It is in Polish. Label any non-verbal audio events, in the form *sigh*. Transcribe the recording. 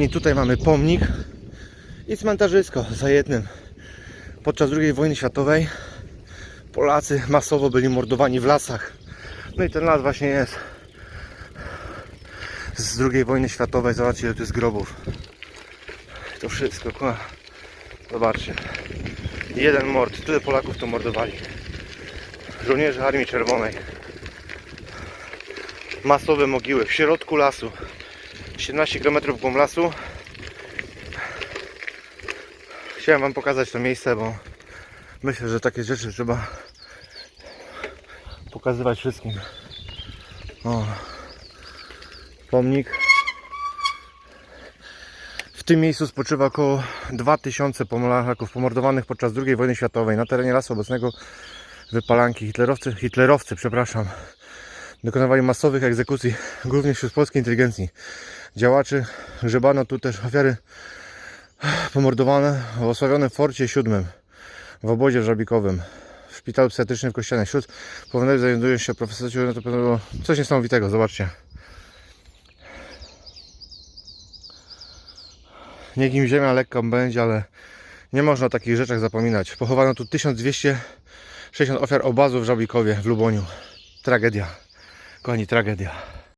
I tutaj mamy pomnik i cmentarzysko za jednym. Podczas II wojny światowej Polacy masowo byli mordowani w lasach. No i ten las właśnie jest z II wojny światowej. Zobaczcie ile tu jest grobów. To wszystko, kła. Zobaczcie. Jeden mord. Tyle Polaków to mordowali. Żołnierze Armii Czerwonej. Masowe mogiły w środku lasu. 17 km w głąb lasu. Chciałem Wam pokazać to miejsce, bo myślę, że takie rzeczy trzeba pokazywać wszystkim. O, pomnik. W tym miejscu spoczywa około 2000 Polaków pomordowanych podczas II wojny światowej na terenie lasu obecnego wypalanki. Hitlerowcy, hitlerowcy, przepraszam, dokonywali masowych egzekucji, *laughs* głównie wśród polskiej inteligencji. Działaczy grzebano tu też ofiary *sighs* pomordowane w osławionym Forcie VII w obozie żabikowym w szpitalu psychiatrycznym w Kościanie. Wśród powołanych znajdują się profesorzy, no to było coś niesamowitego, zobaczcie. Niech im ziemia lekka będzie, ale nie można o takich rzeczach zapominać. Pochowano tu 1260 ofiar obazu w Żabikowie w Luboniu. Tragedia. Kochani, tragedia.